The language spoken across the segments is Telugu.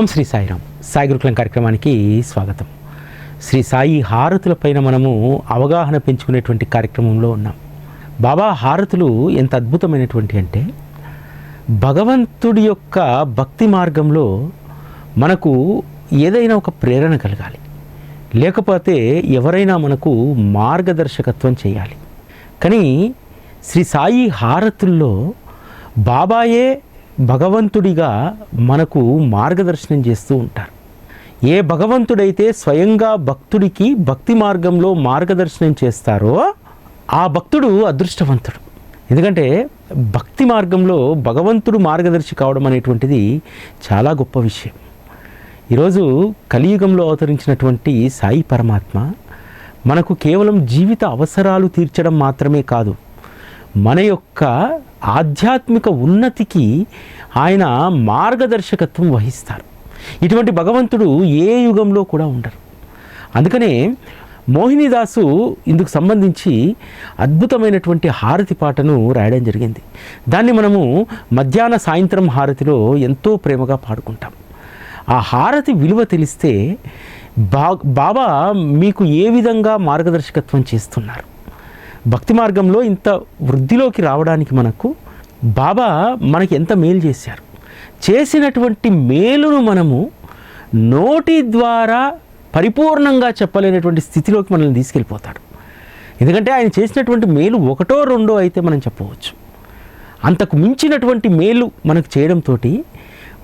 ఓం శ్రీ సాయిరామ్. సాయి గురుకులం కార్యక్రమానికి స్వాగతం. శ్రీ సాయి హారతుల పైన మనము అవగాహన పెంచుకునేటువంటి కార్యక్రమంలో ఉన్నాం. బాబా హారతులు ఎంత అద్భుతమైనటువంటి అంటే భగవంతుడి యొక్క భక్తి మార్గంలో మనకు ఏదైనా ఒక ప్రేరణ కలగాలి. లేకపోతే ఎవరైనా మనకు మార్గదర్శకత్వం చేయాలి. కానీ శ్రీ సాయి హారతుల్లో బాబాయే భగవంతుడిగా మనకు మార్గదర్శనం చేస్తూ ఉంటారు. ఏ భగవంతుడైతే స్వయంగా భక్తుడికి భక్తి మార్గంలో మార్గదర్శనం చేస్తారో ఆ భక్తుడు అదృష్టవంతుడు. ఎందుకంటే భక్తి మార్గంలో భగవంతుడు మార్గదర్శి కావడం అనేటువంటిది చాలా గొప్ప విషయం. ఈరోజు కలియుగంలో అవతరించినటువంటి సాయి పరమాత్మ మనకు కేవలం జీవిత అవసరాలు తీర్చడం మాత్రమే కాదు మన యొక్క ఆధ్యాత్మిక ఉన్నతికి ఆయన మార్గదర్శకత్వం వహిస్తారు. ఇటువంటి భగవంతుడు ఏ యుగంలో కూడా ఉండరు. అందుకనే మోహినిదాసు ఇందుకు సంబంధించి అద్భుతమైనటువంటి హారతి పాటను రాయడం జరిగింది. దాన్ని మనము మధ్యాహ్న సాయంత్రం హారతిలో ఎంతో ప్రేమగా పాడుకుంటాం. ఆ హారతి విలువ తెలిస్తే బా బాబా మీకు ఏ విధంగా మార్గదర్శకత్వం చేస్తున్నారు? భక్తి మార్గంలో ఇంత వృద్ధిలోకి రావడానికి మనకు బాబా మనకి ఎంత మేలు చేశారు. చేసినటువంటి మేలును మనము నోటి ద్వారా పరిపూర్ణంగా చెప్పలేనటువంటి స్థితిలోకి మనల్ని తీసుకెళ్ళిపోతాడు. ఎందుకంటే ఆయన చేసినటువంటి మేలు ఒకటో రెండో అయితే మనం చెప్పవచ్చు. అంతకు మించినటువంటి మేలు మనకు చేయడంతో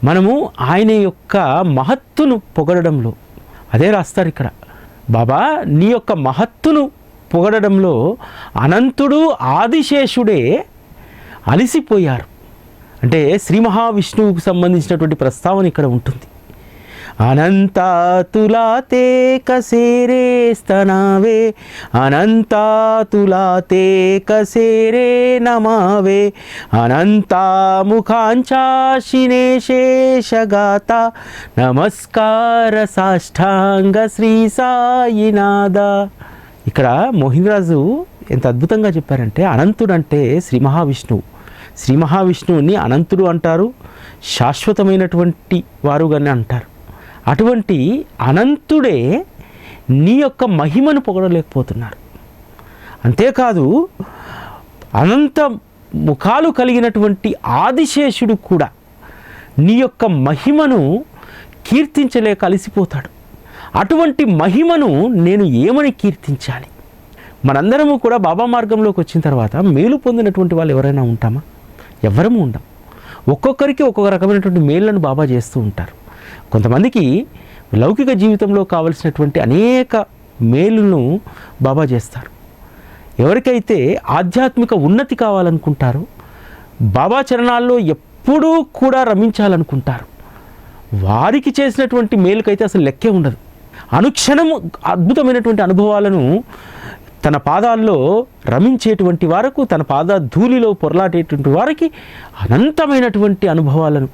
మనము ఆయన యొక్క మహత్తును పొగడడంలో అదే రాస్తారు ఇక్కడ బాబా నీ యొక్క మహత్తును పొగడడంలో అనంతుడు ఆదిశేషుడే అలసిపోయారు. అంటే శ్రీ మహావిష్ణువుకు సంబంధించినటువంటి ప్రస్తావన ఇక్కడ ఉంటుంది. అనంతాతులాతే కసేరే స్తనావే అనంతాతులాతే కసేరే నమావే అనంతాముఖాంచాశినే శేషగాత నమస్కార సాష్టాంగ శ్రీ సాయినాథ ఇక్కడ మోహిన్రాజు ఎంత అద్భుతంగా చెప్పారంటే అనంతుడు అంటే శ్రీ మహావిష్ణువు. శ్రీ మహావిష్ణువుని అనంతుడు అంటారు శాశ్వతమైనటువంటి వారుగానే అంటారు. అటువంటి అనంతుడే నీ యొక్క మహిమను పొగడలేకపోతున్నారు. అంతేకాదు అనంత ముఖాలు కలిగినటువంటి ఆదిశేషుడు కూడా నీ యొక్క మహిమను కీర్తించలేక అలసిపోతాడు. అటువంటి మహిమను నేను ఏమని కీర్తించాలి? మనందరము కూడా బాబా మార్గంలోకి వచ్చిన తర్వాత మేలు పొందినటువంటి వాళ్ళు ఎవరైనా ఉంటామా? ఎవరము ఉండం. ఒక్కొక్కరికి ఒక్కొక్క రకమైనటువంటి మేళ్ళను బాబా చేస్తూ ఉంటారు. కొంతమందికి లౌకిక జీవితంలో కావలసినటువంటి అనేక మేలును బాబా చేస్తారు. ఎవరికైతే ఆధ్యాత్మిక ఉన్నతి కావాలనుకుంటారో బాబా చరణాల్లో ఎప్పుడూ కూడా రమించాలనుకుంటారు. వారికి చేసినటువంటి మేలుకైతే అసలు లెక్కే ఉండదు. అనుక్షణము అద్భుతమైనటువంటి అనుభవాలను తన పాదాల్లో రమించేటువంటి వరకు తన పాద ధూళిలో పొరలాడేటువంటి వారికి అనంతమైనటువంటి అనుభవాలను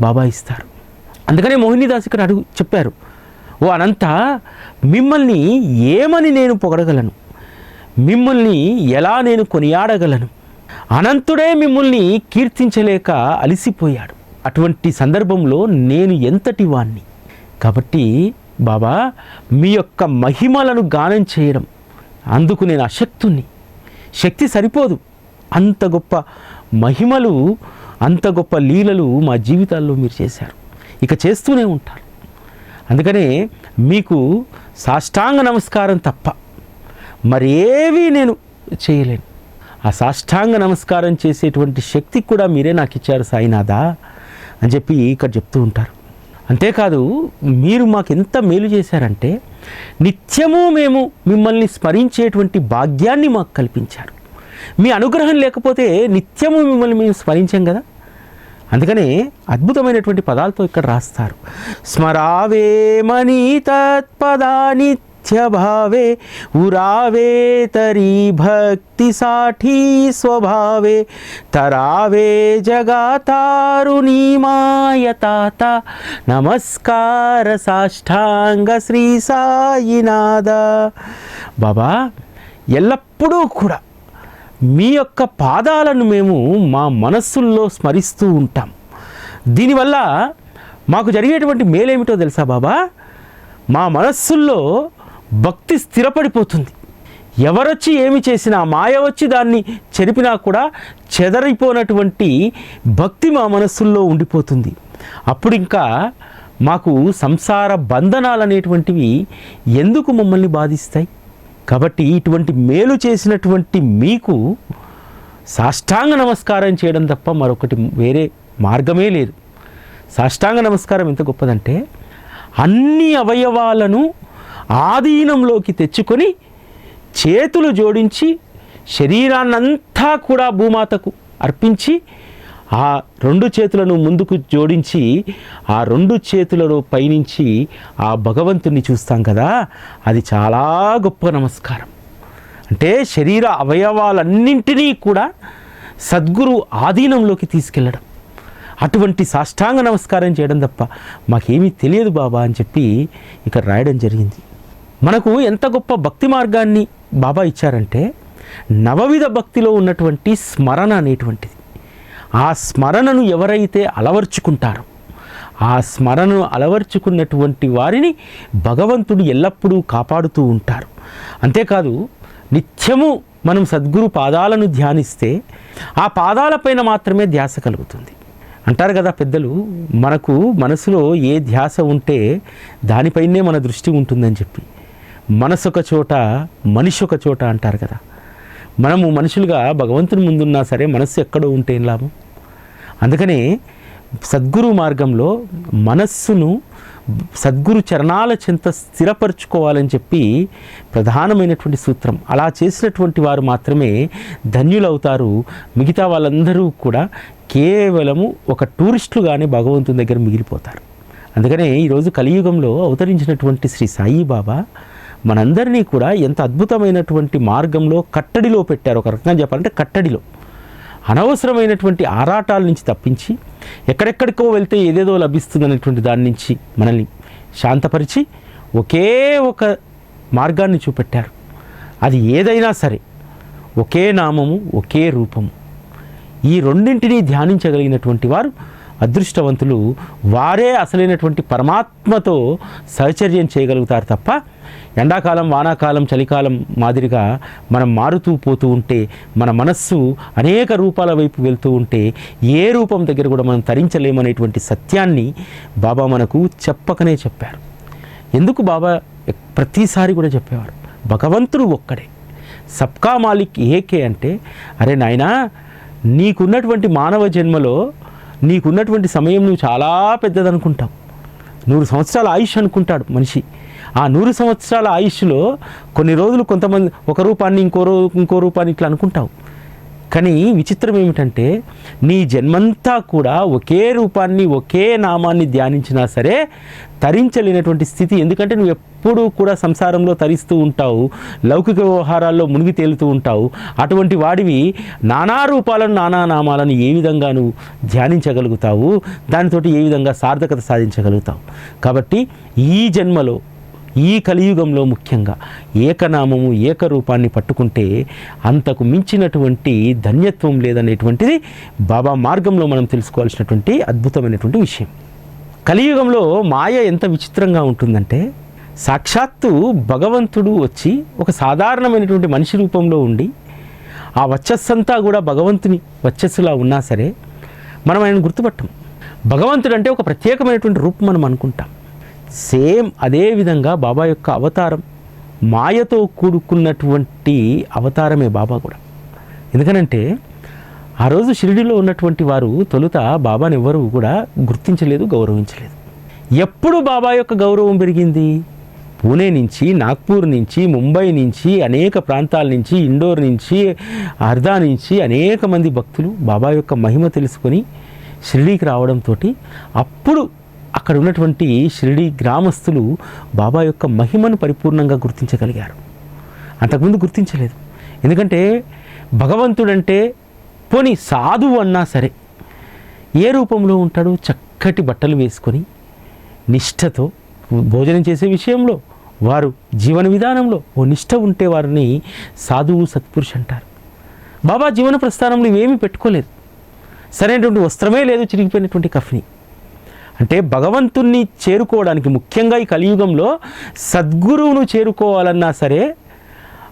బాబా ఇస్తారు. అందుకనే మోహినిదాస్ ఇక్కడ అడుగు చెప్పారు ఓ అనంత మిమ్మల్ని ఏమని నేను పొగడగలను? మిమ్మల్ని ఎలా నేను కొనియాడగలను? అనంతుడే మిమ్మల్ని కీర్తించలేక అలిసిపోయాడు. అటువంటి సందర్భంలో నేను ఎంతటి వాణ్ణి? కాబట్టి బాబా మీ యొక్క మహిమలను గానం చేయడం అందుకు నేను అశక్తుణ్ణి శక్తి సరిపోదు. అంత గొప్ప మహిమలు అంత గొప్ప లీలలు మా జీవితాల్లో మీరు చేశారు. ఇక చేస్తూనే ఉంటారు. అందుకనే మీకు సాష్టాంగ నమస్కారం తప్ప మరేవీ నేను చేయలేను. ఆ సాష్టాంగ నమస్కారం చేసేటువంటి శక్తి కూడా మీరే నాకు ఇచ్చారు సాయినాథా అని చెప్పి ఇక్కడ చెప్తూ ఉంటారు. అంతేకాదు మీరు మాకు ఎంత మేలు చేశారంటే నిత్యము మేము మిమ్మల్ని స్మరించేటువంటి భాగ్యాన్ని మాకు కల్పించారు. మీ అనుగ్రహం లేకపోతే నిత్యము మిమ్మల్ని మేము స్మరించాం కదా? అందుకనే అద్భుతమైనటువంటి పదాలతో ఇక్కడ రాస్తారు. స్మరావేమని తత్పదాని తత్పదా उरावे तरी తరీ భక్తి సాఠీ స్వభావే తరావే జగాతారుణీ మాయతాత నమస్కార సాష్టాంగ శ్రీ సాయినాథ బాబా ఎల్లప్పుడూ కూడా మీ యొక్క పాదాలను మేము మా మనస్సుల్లో స్మరిస్తూ ఉంటాం. దీనివల్ల మాకు జరిగేటువంటి మేలేమిటో తెలుసా బాబా? మా మనస్సుల్లో భక్తి స్థిరపడిపోతుంది. ఎవరొచ్చి ఏమి చేసినా మాయ వచ్చి దాన్ని చెరిపినా కూడా చెదరైపోనటువంటి భక్తి మా మనస్సుల్లో ఉండిపోతుంది. అప్పుడు ఇంకా మాకు సంసార బంధనాలు అనేటువంటివి ఎందుకు మమ్మల్ని బాధిస్తాయి? కాబట్టి ఇటువంటి మేలు చేసినటువంటి మీకు సాష్టాంగ నమస్కారం చేయడం తప్ప మరొకటి వేరే మార్గమే లేదు. సాష్టాంగ నమస్కారం ఎంత గొప్పదంటే అన్ని అవయవాలను ఆధీనంలోకి తెచ్చుకొని చేతులు జోడించి శరీరాన్నంతా కూడా భూమాతకు అర్పించి ఆ రెండు చేతులను ముందుకు జోడించి ఆ రెండు చేతులను పయనించి ఆ భగవంతుని చూస్తాం కదా అది చాలా గొప్ప నమస్కారం. అంటే శరీర అవయవాలన్నింటినీ కూడా సద్గురు ఆధీనంలోకి తీసుకెళ్ళడం. అటువంటి సాష్టాంగ నమస్కారం చేయడం తప్ప మాకేమీ తెలియదు బాబా అని చెప్పి ఇక్కడ రాయడం జరిగింది. మనకు ఎంత గొప్ప భక్తి మార్గాన్ని బాబా ఇచ్చారంటే నవవిధ భక్తిలో ఉన్నటువంటి స్మరణ అనేటువంటిది. ఆ స్మరణను ఎవరైతే అలవర్చుకుంటారో ఆ స్మరణను అలవర్చుకున్నటువంటి వారిని భగవంతుడు ఎల్లప్పుడూ కాపాడుతూ ఉంటారు. అంతేకాదు నిత్యము మనం సద్గురు పాదాలను ధ్యానిస్తే ఆ పాదాలపైన మాత్రమే ధ్యాస కలుగుతుంది. అంటారు కదా పెద్దలు మనకు మనసులో ఏ ధ్యాస ఉంటే దానిపైనే మన దృష్టి ఉంటుందని చెప్పి. మనసు ఒక చోట మనిషి ఒక చోట అంటారు కదా. మనము మనుషులుగా భగవంతుని ముందున్నా సరే మనస్సు ఎక్కడో ఉంటే ఏం లాభం? అందుకనే సద్గురు మార్గంలో మనస్సును సద్గురు చరణాల చెంత స్థిరపరచుకోవాలని చెప్పి ప్రధానమైనటువంటి సూత్రం. అలా చేసినటువంటి వారు మాత్రమే ధన్యులవుతారు. మిగతా వాళ్ళందరూ కూడా కేవలము ఒక టూరిస్టులుగానే భగవంతుని దగ్గర మిగిలిపోతారు. అందుకనే ఈరోజు కలియుగంలో అవతరించినటువంటి శ్రీ సాయిబాబా మనందరినీ కూడా ఎంత అద్భుతమైనటువంటి మార్గంలో కట్టడిలో పెట్టారు ఒక రకంగా చెప్పాలంటే కట్టడిలో. అనవసరమైనటువంటి ఆరాటాల నుంచి తప్పించి ఎక్కడెక్కడికో వెళ్తే ఏదేదో లభిస్తుందనేటువంటి దాని నుంచి మనల్ని శాంతపరిచి ఒకే ఒక మార్గాన్ని చూపెట్టారు. అది ఏదైనా సరే ఒకే నామము ఒకే రూపము. ఈ రెండింటినీ ధ్యానించగలిగినటువంటి వారు అదృష్టవంతులు. వారే అసలైనటువంటి పరమాత్మతో సహచర్యం చేయగలుగుతారు తప్ప ఎండాకాలం వానాకాలం చలికాలం మాదిరిగా మనం మారుతూ పోతూ ఉంటే మన మనస్సు అనేక రూపాల వైపు వెళ్తూ ఉంటే ఏ రూపం దగ్గర కూడా మనం తరించలేమనేటువంటి సత్యాన్ని బాబా మనకు చెప్పకనే చెప్పారు. ఎందుకు బాబా ప్రతిసారి కూడా చెప్పేవారు? భగవంతుడు ఒక్కడే. సబ్కా మాలిక్ ఏకే అంటే అరే నాయనా నీకున్నటువంటి మానవ జన్మలో నీకున్నటువంటి సమయం నువ్వు చాలా పెద్దదనుకుంటావు. నూరు సంవత్సరాల ఆయుష్ అనుకుంటాడు మనిషి. ఆ నూరు సంవత్సరాల ఆయుష్లో కొన్ని రోజులు కొంతమంది ఒక రూపాన్ని ఇంకో రూ ఇంకో రూపాన్ని ఇట్లా అనుకుంటావు. కానీ విచిత్రం ఏమిటంటే నీ జన్మంతా కూడా ఒకే రూపాన్ని ఒకే నామాన్ని ధ్యానించినా సరే తరించలేనటువంటి స్థితి. ఎందుకంటే నువ్వు ఎప్పుడూ కూడా సంసారంలో తరిస్తూ ఉంటావు లౌకిక వ్యవహారాల్లో మునిగి తేలుతూ ఉంటావు. అటువంటి వాడివి నానా రూపాలను నానా నామాలను ఏ విధంగా నువ్వు ధ్యానించగలుగుతావు? దానితోటి ఏ విధంగా సార్థకత సాధించగలుగుతావు? కాబట్టి ఈ జన్మలో ఈ కలియుగంలో ముఖ్యంగా ఏకనామము ఏకరూపాన్ని పట్టుకుంటే అంతకు మించినటువంటి ధన్యత్వం లేదనేటువంటిది బాబా మార్గంలో మనం తెలుసుకోవాల్సినటువంటి అద్భుతమైనటువంటి విషయం. కలియుగంలో మాయ ఎంత విచిత్రంగా ఉంటుందంటే సాక్షాత్తు భగవంతుడు వచ్చి ఒక సాధారణమైనటువంటి మనిషి రూపంలో ఉండి ఆ వచ్చస్సంతా కూడా భగవంతుని వచ్చస్సులా ఉన్నా సరే మనం ఆయన గుర్తుపట్టం. భగవంతుడు అంటే ఒక ప్రత్యేకమైనటువంటి రూపం మనం అనుకుంటాం. సేమ్ అదే విధంగా బాబా యొక్క అవతారం మాయతో కూడుకున్నటువంటి అవతారమే బాబా కూడా. ఎందుకనంటే ఆ రోజు షిరిడిలో ఉన్నటువంటి వారు తొలుత బాబాని ఎవరు కూడా గుర్తించలేదు గౌరవించలేదు. ఎప్పుడు బాబా యొక్క గౌరవం పెరిగింది? పూణే నుంచి నాగ్పూర్ నుంచి ముంబై నుంచి అనేక ప్రాంతాల నుంచి ఇండోర్ నుంచి అర్ధా నుంచి అనేక మంది భక్తులు బాబా యొక్క మహిమ తెలుసుకొని షిరిడీకి రావడంతో అప్పుడు అక్కడ ఉన్నటువంటి షిరిడి గ్రామస్తులు బాబా యొక్క మహిమను పరిపూర్ణంగా గుర్తించగలిగారు. అంతకుముందు గుర్తించలేదు. ఎందుకంటే భగవంతుడంటే పోని సాధువు అన్నా సరే ఏ రూపంలో ఉంటాడు చక్కటి బట్టలు వేసుకొని నిష్ఠతో భోజనం చేసే విషయంలో వారు జీవన విధానంలో ఓ నిష్ఠ ఉంటే వారిని సాధువు సత్పురుష అంటారు. బాబా జీవన ప్రస్థానంలో ఇవేమీ పెట్టుకోలేదు. సరైనటువంటి వస్త్రమే లేదు చిరిగిపోయినటువంటి కఫ్ని. అంటే భగవంతుణ్ణి చేరుకోవడానికి ముఖ్యంగా ఈ కలియుగంలో సద్గురువును చేరుకోవాలన్నా సరే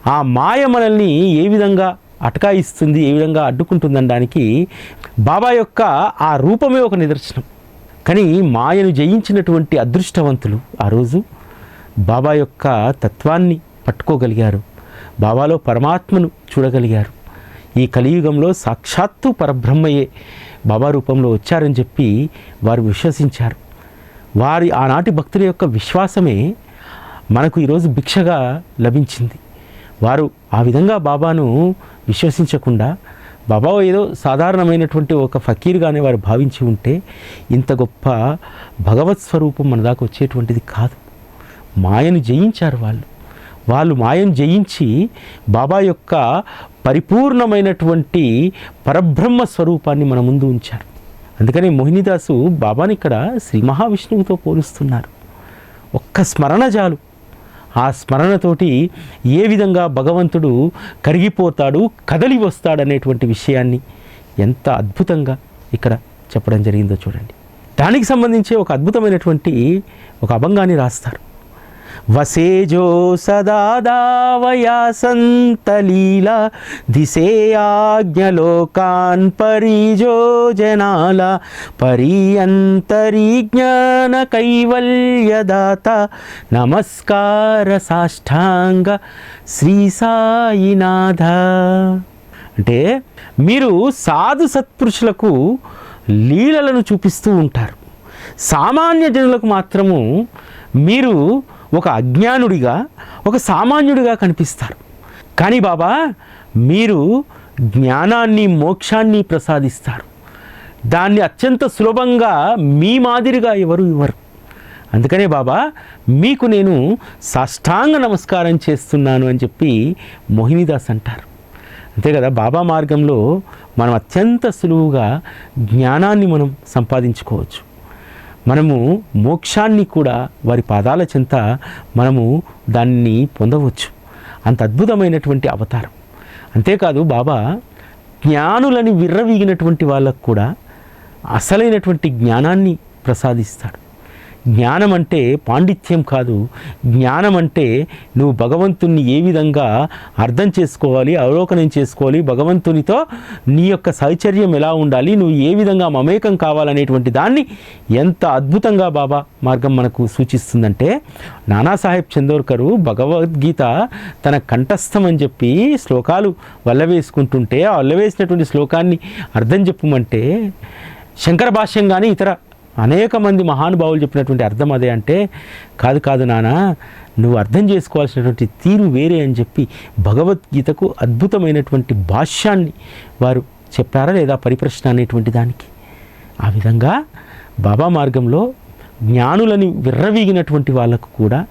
ఆ మాయ మనల్ని ఏ విధంగా అటకాయిస్తుంది ఏ విధంగా అడ్డుకుంటుందనడానికి బాబా యొక్క ఆ రూపమే ఒక నిదర్శనం. కానీ మాయను జయించినటువంటి అదృష్టవంతులు ఆ రోజు బాబా యొక్క తత్వాన్ని పట్టుకోగలిగారు. బాబాలో పరమాత్మను చూడగలిగారు. ఈ కలియుగంలో సాక్షాత్తు పరబ్రహ్మయే బాబా రూపంలో వచ్చారని చెప్పి వారు విశ్వసించారు. వారి ఆనాటి భక్తుల యొక్క విశ్వాసమే మనకు ఈరోజు భిక్షగా లభించింది. వారు ఆ విధంగా బాబాను విశ్వసించకుండా బాబా ఏదో సాధారణమైనటువంటి ఒక ఫకీర్గానే వారు భావించి ఉంటే ఇంత గొప్ప భగవత్ స్వరూపం మన దాకా వచ్చేటువంటిది కాదు. మాయను జయించారు వాళ్ళు. వాళ్ళు మాయను జయించి బాబా యొక్క పరిపూర్ణమైనటువంటి పరబ్రహ్మ స్వరూపాన్ని మన ముందు ఉంచారు. అందుకని మోహినిదాసు బాబాని ఇక్కడ శ్రీ మహావిష్ణువుతో పోలుస్తున్నారు. ఒక్క స్మరణ చాలు. ఆ స్మరణతోటి ఏ విధంగా భగవంతుడు కరిగిపోతాడు కదలి వస్తాడనేటువంటి విషయాన్ని ఎంత అద్భుతంగా ఇక్కడ చెప్పడం జరిగిందో చూడండి. దానికి సంబంధించి ఒక అద్భుతమైనటువంటి ఒక అభంగాన్ని రాస్తారు. వసేజో సదా సంతలీల దిశే ఆజ్ఞలోకాన్ పరిజో జనాల పరీయంతరీజ్ఞాన కైవల్యదాత నమస్కార సాష్టాంగ శ్రీ సాయినాథ. అంటే మీరు సాధు సత్పురుషులకు లీలలను చూపిస్తూ ఉంటారు. సామాన్య జనులకు మాత్రము మీరు ఒక అజ్ఞానుడిగా ఒక సామాన్యుడిగా కనిపిస్తారు. కానీ బాబా మీరు జ్ఞానాన్ని మోక్షాన్ని ప్రసాదిస్తారు. దాన్ని అత్యంత సులభంగా మీ మాదిరిగా ఎవరు ఇవ్వరు. అందుకనే బాబా మీకు నేను సాష్టాంగ నమస్కారం చేస్తున్నాను అని చెప్పి మోహినిదాస్ అంటారు. అంతే కదా బాబా మార్గంలో మనం అత్యంత సులువుగా జ్ఞానాన్ని మనం సంపాదించుకోవచ్చు. మనము మోక్షాన్ని కూడా వారి పాదాల చెంత మనము దాన్ని పొందవచ్చు. అంత అద్భుతమైనటువంటి అవతారం. అంతేకాదు బాబా జ్ఞానులని విర్రవీగినటువంటి వాళ్ళకు కూడా అసలైనటువంటి జ్ఞానాన్ని ప్రసాదిస్తాడు. జ్ఞానం అంటే పాండిత్యం కాదు. జ్ఞానం అంటే నువ్వు భగవంతుణ్ణి ఏ విధంగా అర్థం చేసుకోవాలి అవలోకనం చేసుకోవాలి భగవంతునితో నీ యొక్క సహచర్యం ఎలా ఉండాలి నువ్వు ఏ విధంగా మమేకం కావాలనేటువంటి దాన్ని ఎంత అద్భుతంగా బాబా మార్గం మనకు సూచిస్తుందంటే నానాసాహెబ్ చందోర్కరు భగవద్గీత తన కంఠస్థం అని చెప్పి శ్లోకాలు వల్లవేసుకుంటుంటే ఆ వల్లవేసినటువంటి శ్లోకాన్ని అర్థం చెప్పమంటే శంకర భాష్యం కానీ ఇతర అనేక మంది మహానుభావులు చెప్పినటువంటి అర్థం అదే అంటే కాదు కాదు నాన్న నువ్వు అర్థం చేసుకోవాల్సినటువంటి తీరు వేరే అని చెప్పి భగవద్గీతకు అద్భుతమైనటువంటి భాష్యాన్ని వారు చెప్పారా లేదా పరిప్రశ్న అనేటువంటి దానికి? ఆ విధంగా బాబా మార్గంలో జ్ఞానులని విర్రవీగినటువంటి వాళ్ళకు కూడా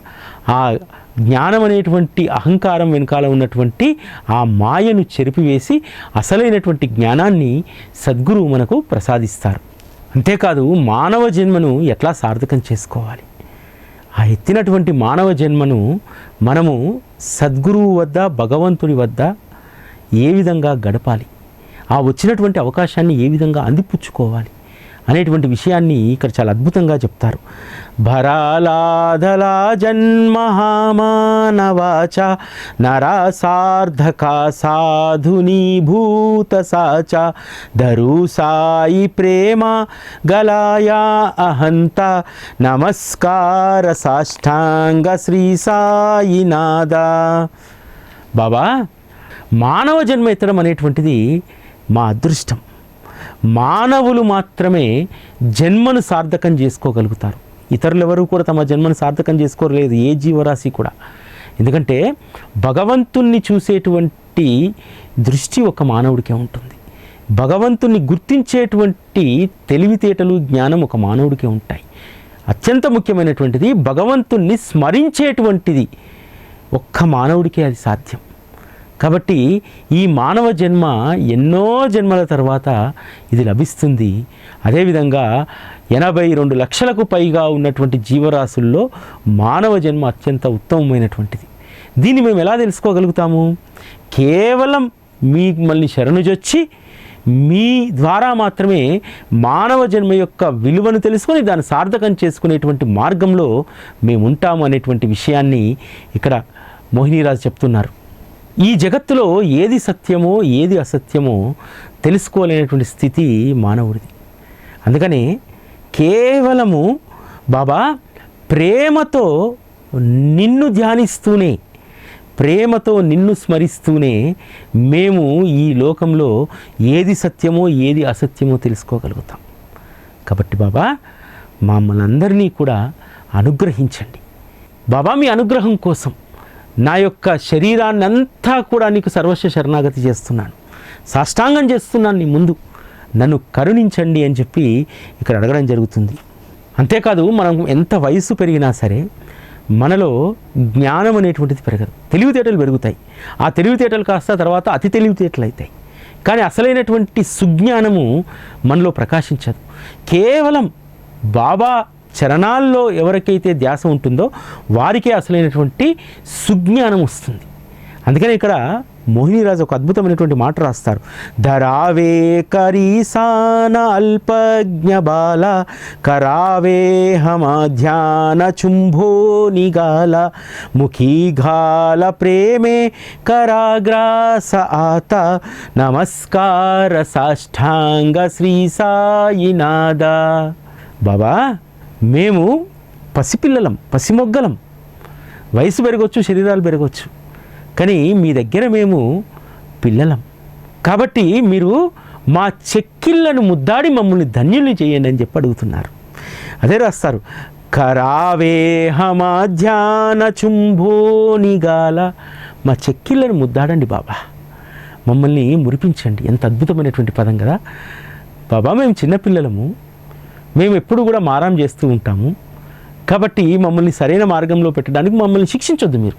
ఆ జ్ఞానం అనేటువంటి అహంకారం వెనకాల ఉన్నటువంటి ఆ మాయను చెరిపివేసి అసలైనటువంటి జ్ఞానాన్ని సద్గురువు మనకు ప్రసాదిస్తారు. అంతేకాదు మానవ జన్మను ఎట్లా సార్థకం చేసుకోవాలి? ఆ ఎత్తినటువంటి మానవ జన్మను మనము సద్గురువు వద్ద భగవంతుని వద్ద ఏ విధంగా గడపాలి? ఆ వచ్చినటువంటి అవకాశాన్ని ఏ విధంగా అందిపుచ్చుకోవాలి? అనేటువంటి విషయాన్ని ఇక్కడ చాలా అద్భుతంగా చెప్తారు. భరాలాధలా జన్మహామానవాచ నరా సార్ధక సాధునీభూత సాచ ధరు సాయి ప్రేమ గలాయా అహంత నమస్కార సాష్టాంగ శ్రీ సాయినాథ బాబా మానవ జన్మ ఎత్తడం అనేటువంటిది మా అదృష్టం. మానవులు మాత్రమే జన్మను సార్థకం చేసుకోగలుగుతారు. ఇతరులు ఎవరు కూడా తమ జన్మను సార్థకం చేసుకోలేదు ఏ జీవరాశి కూడా. ఎందుకంటే భగవంతుణ్ణి చూసేటువంటి దృష్టి ఒక మానవుడికే ఉంటుంది. భగవంతుణ్ణి గుర్తించేటువంటి తెలివితేటలు జ్ఞానం ఒక మానవుడికే ఉంటాయి. అత్యంత ముఖ్యమైనటువంటిది భగవంతుణ్ణి స్మరించేటువంటిది ఒక్క మానవుడికే అది సాధ్యం. కాబట్టి ఈ మానవ జన్మ ఎన్నో జన్మల తర్వాత ఇది లభిస్తుంది. అదేవిధంగా ఎనభై రెండు లక్షలకు పైగా ఉన్నటువంటి జీవరాశుల్లో మానవ జన్మ అత్యంత ఉత్తమమైనటువంటిది. దీన్ని మేము ఎలా తెలుసుకోగలుగుతాము? కేవలం మిమ్మల్ని శరణుజొచ్చి మీ ద్వారా మాత్రమే మానవ జన్మ యొక్క విలువను తెలుసుకొని దాన్ని సార్థకం చేసుకునేటువంటి మార్గంలో మేము ఉంటాము అనేటువంటి విషయాన్ని ఇక్కడ మోహినీరాజు చెప్తున్నారు. ఈ జగత్తులో ఏది సత్యమో ఏది అసత్యమో తెలుసుకోలేనటువంటి స్థితి మానవుడిది. అందుకని కేవలము బాబా ప్రేమతో నిన్ను ధ్యానిస్తూనే ప్రేమతో నిన్ను స్మరిస్తూనే మేము ఈ లోకంలో ఏది సత్యమో ఏది అసత్యమో తెలుసుకోగలుగుతాం. కాబట్టి బాబా మమ్మల్ని అందరినీ కూడా అనుగ్రహించండి. బాబా మీ అనుగ్రహం కోసం నా యొక్క శరీరాన్ని అంతా కూడా నీకు సర్వస్వ శరణాగతి చేస్తున్నాను. సాష్టాంగం చేస్తున్నాను నీ ముందు. నన్ను కరుణించండి అని చెప్పి ఇక్కడ అడగడం జరుగుతుంది. అంతేకాదు మనం ఎంత వయసు పెరిగినా సరే మనలో జ్ఞానం అనేటువంటిది పెరగదు. తెలివితేటలు పెరుగుతాయి. ఆ తెలివితేటలు కాస్త తర్వాత అతి తెలివితేటలు అవుతాయి. కానీ అసలైనటువంటి సుజ్ఞానము మనలో ప్రకాశించదు. కేవలం బాబా చరణాల్లో ఎవరికైతే ధ్యాస ఉంటుందో వారికే అసలైనటువంటి సుజ్ఞానం వస్తుంది. అందుకని ఇక్కడ మోహినీరాజు ఒక అద్భుతమైనటువంటి మాట రాస్తారు. ధరావే కరీసాన అల్పజ్ఞ బాల కరావే హమాధ్యాన చుంభో నిగాల ముఖీఘాల ప్రేమే కరాగ్రాస ఆత నమస్కార సాష్టాంగ శ్రీ సాయినాద బాబా మేము పసిపిల్లలం పసిమొగ్గలం. వయసు పెరగవచ్చు శరీరాలు పెరగవచ్చు కానీ మీ దగ్గర మేము పిల్లలం. కాబట్టి మీరు మా చెక్కిళ్ళను ముద్దాడి మమ్మల్ని ధన్యుల్ని చేయండి అని చెప్పి అడుగుతున్నారు. అదే రాస్తారు. కరావేహమాధ్యాన చుంభోనిగాల మా చెక్కిళ్ళను ముద్దాడండి బాబా. మమ్మల్ని మురిపించండి. ఎంత అద్భుతమైనటువంటి పదం కదా. బాబా మేము చిన్నపిల్లలము. మేము ఎప్పుడు కూడా మారాం చేస్తూ ఉంటాము. కాబట్టి మమ్మల్ని సరైన మార్గంలో పెట్టడానికి మమ్మల్ని శిక్షించొద్దు మీరు.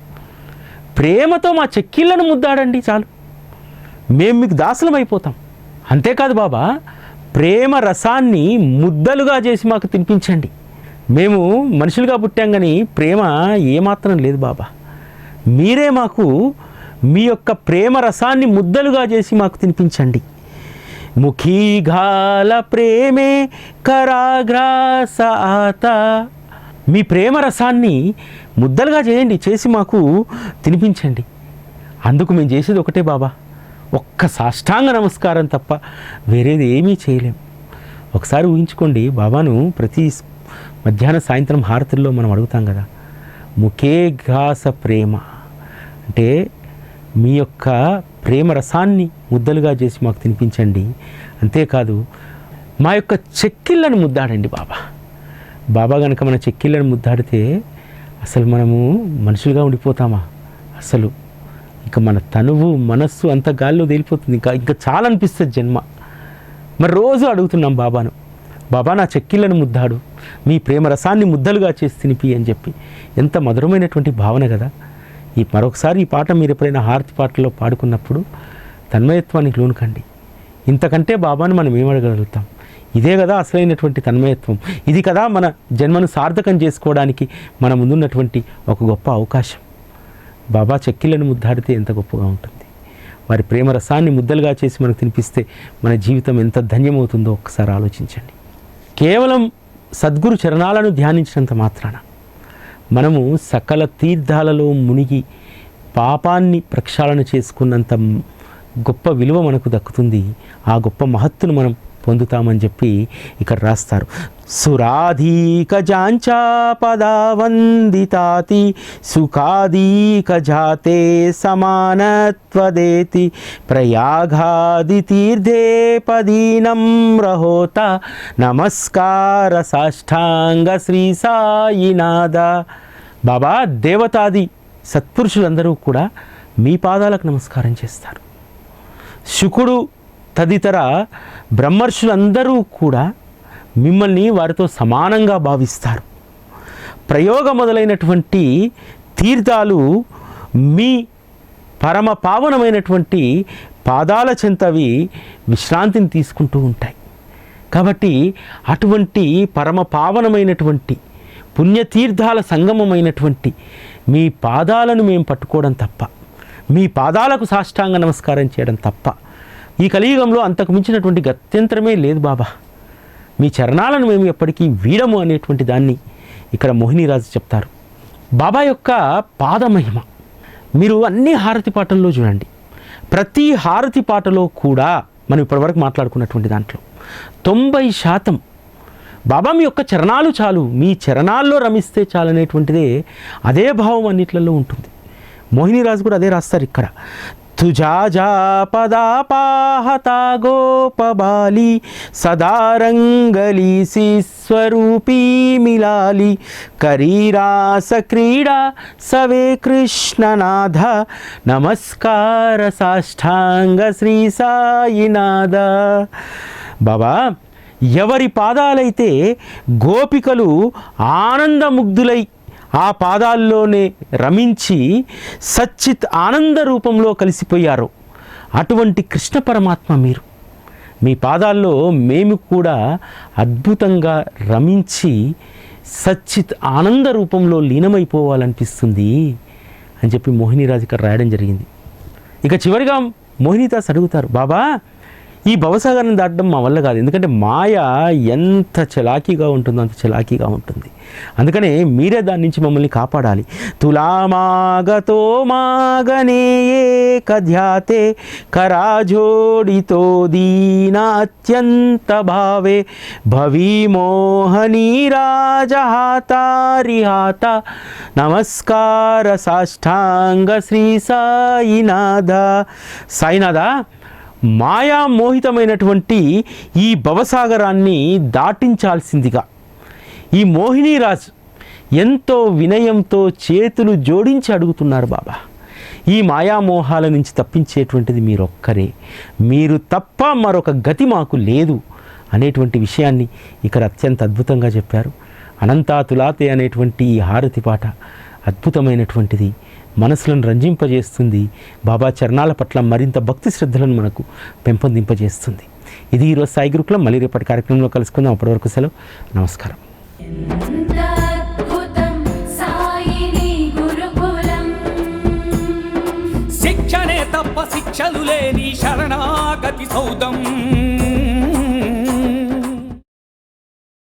ప్రేమతో మా చెక్కిళ్ళను ముద్దాడండి చాలు. మేము మీకు దాసలం అయిపోతాం. అంతేకాదు బాబా ప్రేమ రసాన్ని ముద్దలుగా చేసి మాకు తినిపించండి. మేము మనుషులుగా పుట్టాం కానీ ప్రేమ ఏమాత్రం లేదు బాబా. మీరే మాకు మీ యొక్క ప్రేమ రసాన్ని ముద్దలుగా చేసి మాకు తినిపించండి. ముఖీఘాల ప్రేమే కరాగ్రాస ఆత. మీ ప్రేమ రసాన్ని ముద్దలుగా చేయండి చేసి మాకు తినిపించండి. అందుకు మేము చేసేది ఒకటే బాబా ఒక్క సాష్టాంగ నమస్కారం తప్ప వేరేది ఏమీ చేయలేం. ఒకసారి ఊహించుకోండి బాబాను ప్రతి మధ్యాహ్నం సాయంత్రం హారతుల్లో మనం అడుగుతాం కదా ముఖే ఘాస ప్రేమ. అంటే మీ యొక్క ప్రేమ రసాన్ని ముద్దలుగా చేసి మాకు తినిపించండి. అంతేకాదు మా యొక్క చెక్కిళ్ళను ముద్దాడండి బాబా. బాబా కనుక మన చెక్కిళ్ళను ముద్దాడితే అసలు మనము మనుషులుగా ఉండిపోతామా? అసలు ఇంకా మన తనువు మనస్సు అంత గాల్లో తేలిపోతుంది. ఇంకా ఇంకా చాలా అనిపిస్తుంది జన్మ. మరి రోజు అడుగుతున్నాం బాబాను బాబా నా చెక్కిళ్ళను ముద్దాడు. మీ ప్రేమ రసాన్ని ముద్దలుగా చేసి తినిపి అని చెప్పి. ఎంత మధురమైనటువంటి భావన కదా. ఈ మరొకసారి ఈ పాట మీరు ఎప్పుడైనా హారతి పాటలో పాడుకున్నప్పుడు తన్మయత్వానికి లోనుకండి. ఇంతకంటే బాబాను మనం ఏమడగలుగుతాం ఇదే కదా అసలైనటువంటి తన్మయత్వం. ఇది కదా మన జన్మను సార్థకం చేసుకోవడానికి మన ముందున్నటువంటి ఒక గొప్ప అవకాశం. బాబా చెక్కిళ్ళను ముద్దాడితే ఎంత గొప్పగా ఉంటుంది. వారి ప్రేమ రసాన్ని ముద్దలుగా చేసి మనకు తినిపిస్తే మన జీవితం ఎంత ధన్యమవుతుందో ఒకసారి ఆలోచించండి. కేవలం సద్గురు చరణాలను ధ్యానించినంత మాత్రాన మనము సకల తీర్థాలలో మునిగి పాపాన్ని ప్రక్షాళన చేసుకున్నంత గొప్ప విలువ మనకు దక్కుతుంది. ఆ గొప్ప మహత్తును మనం పొందుతామని చెప్పి ఇక్కడ రాస్తారు. సురాధీక జాంచాపదావందితాతి సుఖాధీక జాతే సమానత్వదేతి ప్రయాఘాది తీర్థే పదీనం రహోత నమస్కార సాష్టాంగ శ్రీ సాయినాథ బాబా దేవతాది సత్పురుషులందరూ కూడా మీ పాదాలకు నమస్కారం చేస్తారు. శుకుడు తదితర బ్రహ్మర్షులందరూ కూడా మిమ్మల్ని వారితో సమానంగా భావిస్తారు. ప్రయోగ మొదలైనటువంటి తీర్థాలు మీ పరమ పావనమైనటువంటి పాదాల చెంతవి విశ్రాంతిని తీసుకుంటూ ఉంటాయి. కాబట్టి అటువంటి పరమ పావనమైనటువంటి పుణ్యతీర్థాల సంగమమైనటువంటి మీ పాదాలను మేము పట్టుకోవడం తప్ప మీ పాదాలకు సాష్టాంగ నమస్కారం చేయడం తప్ప ఈ కలియుగంలో అంతకు మించినటువంటి గత్యంతరమే లేదు బాబా. మీ చరణాలను మేము ఎప్పటికీ వీడము అనేటువంటి దాన్ని ఇక్కడ మోహినీరాజు చెప్తారు. బాబా యొక్క పాదమహిమ మీరు అన్ని హారతి పాటల్లో చూడండి. ప్రతి హారతి పాటలో కూడా మనం ఇప్పటివరకు మాట్లాడుకున్నటువంటి దాంట్లో తొంభై శాతం బాబా మీ యొక్క చరణాలు చాలు. మీ చరణాల్లో రమిస్తే చాలనేటువంటిదే అదే భావం అన్నిట్లలో ఉంటుంది. మోహినీరాజు కూడా అదే రాస్తారు ఇక్కడ. తుజా పదాపాహత గోపబాలి సదారంగలీసి స్వరూపీ మిలాలి కరీరాస క్రీడా సవే కృష్ణనాథ నమస్కార సాష్టాంగ శ్రీ సాయినాథ. బాబా ఎవరి పాదాలైతే గోపికలు ఆనందముగ్ధులై ఆ పాదాల్లోనే రమించి సచ్చిత్ ఆనంద రూపంలో కలిసిపోయారు. అటువంటి కృష్ణ పరమాత్మ మీరు. మీ పాదాల్లో మేము కూడా అద్భుతంగా రమించి సచ్చిత్ ఆనంద రూపంలో లీనమైపోవాలనిపిస్తుంది అని చెప్పి మోహినీరాజు ఇక్కడ రాయడం జరిగింది. ఇక చివరిగా మోహినీదాస్ అడుగుతారు బాబా ఈ భవసాగరాన్ని దాటడం మా వల్ల కాదు. ఎందుకంటే మాయ ఎంత చలాకీగా ఉంటుందో అంత చలాకీగా ఉంటుంది. అందుకనే మీరే దాని నుంచి మమ్మల్ని కాపాడాలి. తులామాగతో మాగనే కధ్యాతే కరాజోడితో దీనాత్యంత భావే భవీ మోహనీ రాజహాతారిహాత నమస్కార సాష్టాంగ శ్రీ సాయినాథ. సాయినాథ? మాయామోహితమైనటువంటి ఈ భవసాగరాన్ని దాటించాల్సిందిగా. ఈ మోహినీరాజు ఎంతో వినయంతో చేతులు జోడించి అడుగుతున్నారు బాబా. ఈ మాయామోహాల నుంచి తప్పించేటువంటిది మీరొక్కరే. మీరు తప్ప మరొక గతి మాకు లేదు అనేటువంటి విషయాన్ని ఇక్కడ అత్యంత అద్భుతంగా చెప్పారు. అనంతాతులాతే అనేటువంటి ఈ హారతి పాట అద్భుతమైనటువంటిది. మనసులను రంజింపజేస్తుంది. బాబా చరణాల పట్ల మరింత భక్తి శ్రద్ధలను మనకు పెంపొందింపజేస్తుంది. ఇది ఈరోజు సాయి గురుకులం. మళ్ళీ రేపటి కార్యక్రమంలో కలుసుకుందాం. అప్పటివరకు సెలవు. నమస్కారం. అద్భుతం సాయిని గురుకులం. శిక్షణే తప్ప శిక్షలు లేని శరణాగతి సౌదం.